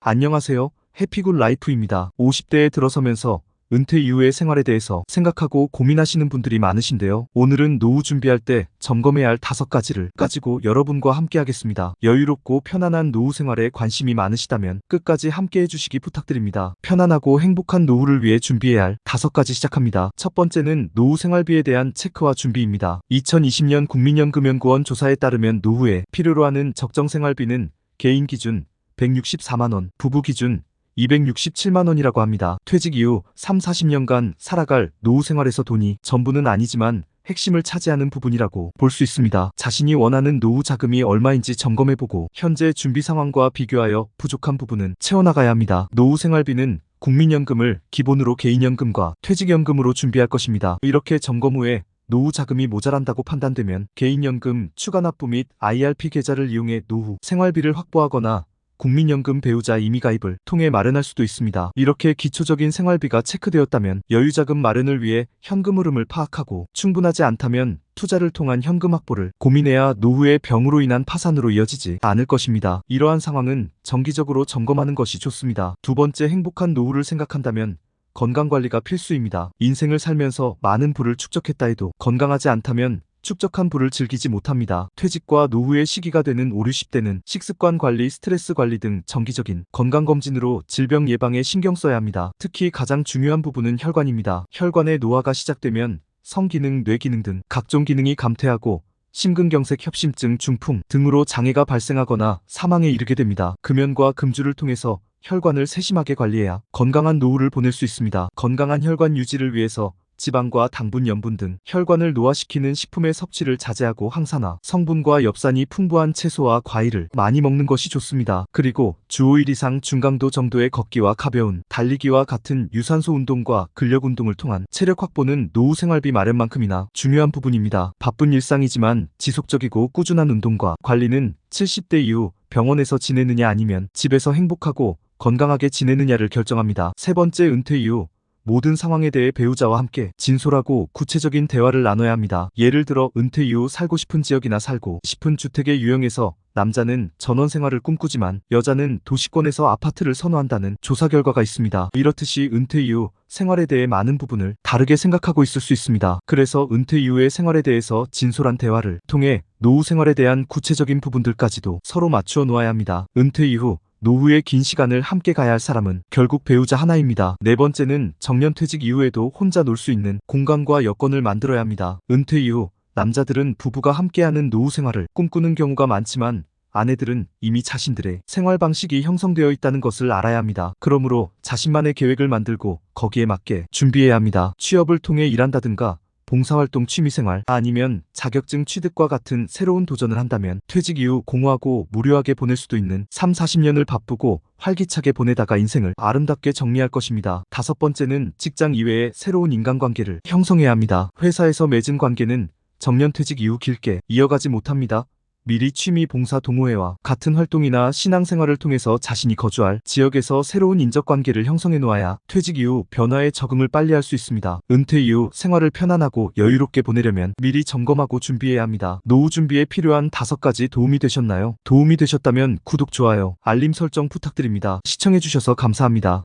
안녕하세요. 해피굿 라이프입니다. 50대에 들어서면서 은퇴 이후의 생활에 대해서 생각하고 고민하시는 분들이 많으신데요. 오늘은 노후 준비할 때 점검해야 할 다섯 가지를 가지고 여러분과 함께 하겠습니다. 여유롭고 편안한 노후 생활에 관심이 많으시다면 끝까지 함께 해주시기 부탁드립니다. 편안하고 행복한 노후를 위해 준비해야 할 다섯 가지 시작합니다. 첫 번째는 노후 생활비에 대한 체크와 준비입니다. 2020년 국민연금연구원 조사에 따르면 노후에 필요로 하는 적정 생활비는 개인 기준 164만원, 부부 기준 267만원이라고 합니다. 퇴직 이후 3, 40년간 살아갈 노후 생활에서 돈이 전부는 아니지만 핵심을 차지하는 부분이라고 볼 수 있습니다. 자신이 원하는 노후 자금이 얼마인지 점검해보고 현재 준비 상황과 비교하여 부족한 부분은 채워나가야 합니다. 노후 생활비는 국민연금을 기본으로 개인연금과 퇴직연금으로 준비할 것입니다. 이렇게 점검 후에 노후 자금이 모자란다고 판단되면 개인연금 추가 납부 및 IRP 계좌를 이용해 노후 생활비를 확보하거나 국민연금 배우자 임의 가입을 통해 마련할 수도 있습니다. 이렇게 기초적인 생활비가 체크되었다면 여유자금 마련을 위해 현금 흐름을 파악하고 충분하지 않다면 투자를 통한 현금 확보를 고민해야 노후의 병으로 인한 파산으로 이어지지 않을 것입니다. 이러한 상황은 정기적으로 점검하는 것이 좋습니다. 두 번째 행복한 노후를 생각한다면 건강관리가 필수입니다. 인생을 살면서 많은 부를 축적했다 해도 건강하지 않다면 축적한 부를 즐기지 못합니다. 퇴직과 노후의 시기가 되는 5, 60대는 식습관 관리, 스트레스 관리 등 정기적인 건강검진으로 질병 예방에 신경 써야 합니다. 특히 가장 중요한 부분은 혈관입니다. 혈관의 노화가 시작되면 성기능, 뇌기능 등 각종 기능이 감퇴하고 심근경색 협심증, 중풍 등으로 장애가 발생하거나 사망에 이르게 됩니다. 금연과 금주를 통해서 혈관을 세심하게 관리해야 건강한 노후를 보낼 수 있습니다. 건강한 혈관 유지를 위해서 지방과 당분, 염분 등 혈관을 노화시키는 식품의 섭취를 자제하고 항산화, 성분과 엽산이 풍부한 채소와 과일을 많이 먹는 것이 좋습니다. 그리고 주 5일 이상 중강도 정도의 걷기와 가벼운 달리기와 같은 유산소 운동과 근력 운동을 통한 체력 확보는 노후 생활비 마련만큼이나 중요한 부분입니다. 바쁜 일상이지만 지속적이고 꾸준한 운동과 관리는 70대 이후 병원에서 지내느냐 아니면 집에서 행복하고 건강하게 지내느냐를 결정합니다. 세 번째 은퇴 이후 모든 상황에 대해 배우자와 함께 진솔하고 구체적인 대화를 나눠야 합니다. 예를 들어 은퇴 이후 살고 싶은 지역이나 살고 싶은 주택의 유형에서 남자는 전원 생활을 꿈꾸지만 여자는 도시권에서 아파트를 선호한다는 조사 결과가 있습니다. 이렇듯이 은퇴 이후 생활에 대해 많은 부분을 다르게 생각하고 있을 수 있습니다. 그래서 은퇴 이후의 생활에 대해서 진솔한 대화를 통해 노후 생활에 대한 구체적인 부분들까지도 서로 맞추어 놓아야 합니다. 은퇴 이후 노후의 긴 시간을 함께 가야 할 사람은 결국 배우자 하나입니다. 네 번째는 정년 퇴직 이후에도 혼자 놀 수 있는 공간과 여건을 만들어야 합니다. 은퇴 이후 남자들은 부부가 함께하는 노후 생활을 꿈꾸는 경우가 많지만 아내들은 이미 자신들의 생활 방식이 형성되어 있다는 것을 알아야 합니다. 그러므로 자신만의 계획을 만들고 거기에 맞게 준비해야 합니다. 취업을 통해 일한다든가 봉사활동 취미생활 아니면 자격증 취득과 같은 새로운 도전을 한다면 퇴직 이후 공허하고 무료하게 보낼 수도 있는 3, 40년을 바쁘고 활기차게 보내다가 인생을 아름답게 정리할 것입니다. 다섯 번째는 직장 이외에 새로운 인간관계를 형성해야 합니다. 회사에서 맺은 관계는 정년퇴직 이후 길게 이어가지 못합니다. 미리 취미 봉사 동호회와 같은 활동이나 신앙생활을 통해서 자신이 거주할 지역에서 새로운 인적관계를 형성해 놓아야 퇴직 이후 변화에 적응을 빨리 할 수 있습니다. 은퇴 이후 생활을 편안하고 여유롭게 보내려면 미리 점검하고 준비해야 합니다. 노후 준비에 필요한 다섯 가지 도움이 되셨나요? 도움이 되셨다면 구독, 좋아요, 알림 설정 부탁드립니다. 시청해주셔서 감사합니다.